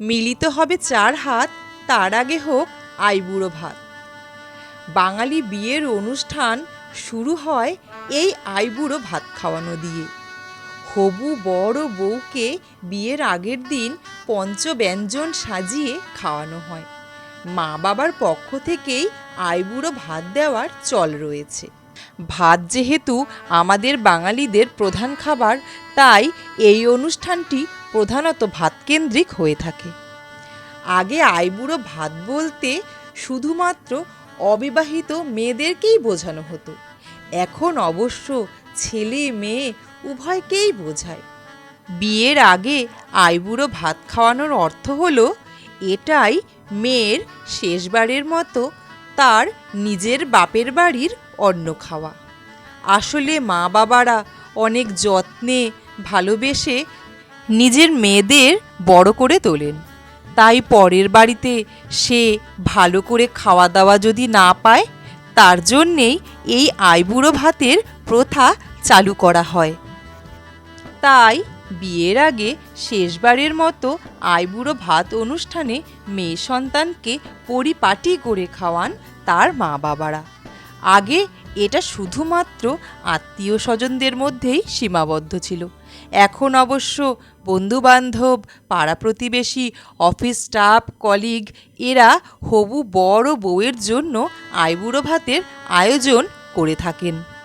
মিলিত হবে চার হাত, তার আগে হোক আইবুড়ো ভাত। বাঙালি বিয়ের অনুষ্ঠান শুরু হয় এই আইবুড়ো ভাত খাওয়ানো দিয়ে। হবু বড় বউকে বিয়ের আগের দিন পঞ্চব্যঞ্জন সাজিয়ে খাওয়ানো হয়। মা বাবার পক্ষ থেকেই আইবুড়ো ভাত দেওয়ার চল রয়েছে। ভাত যেহেতু আমাদের বাঙালিদের প্রধান খাবার, তাই এই অনুষ্ঠানটি প্রধানত ভাতকেন্দ্রিক হয়ে থাকে। আগে আইবুড়ো ভাত বলতে শুধুমাত্র অবিবাহিত মেয়েদেরকেই বোঝানো হতো। এখন অবশ্য ছেলে মেয়ে উভয়কেই বোঝায়। বিয়ের আগে আইবুড়ো ভাত খাওয়ানোর অর্থ হলো, এটাই মেয়ের শেষবারের মতো তার নিজের বাপের বাড়ির অন্ন খাওয়া। আসলে মা বাবারা অনেক যত্নে ভালোবেসে নিজের মেয়েদের বড় করে তোলেন। তাই পরের বাড়িতে সে ভালো করে খাওয়া দাওয়া যদি না পায়, তার জন্যেই এই আইবুড়ো ভাতের প্রথা চালু করা হয়। তাই বিয়ের আগে শেষবারের মতো আইবুড়ো ভাত অনুষ্ঠানে মেয়ে সন্তানকে পরিপাটি করে খাওয়ান তার মা বাবারা। আগে এটা শুধুমাত্র আত্মীয় স্বজনদের মধ্যেই সীমাবদ্ধ ছিল। এখন অবশ্য বন্ধুবান্ধব, পাড়া প্রতিবেশী, অফিস স্টাফ, কলিগ, এরা হবু বড় বউয়ের জন্য আইবুড়ো ভাতের আয়োজন করে থাকেন।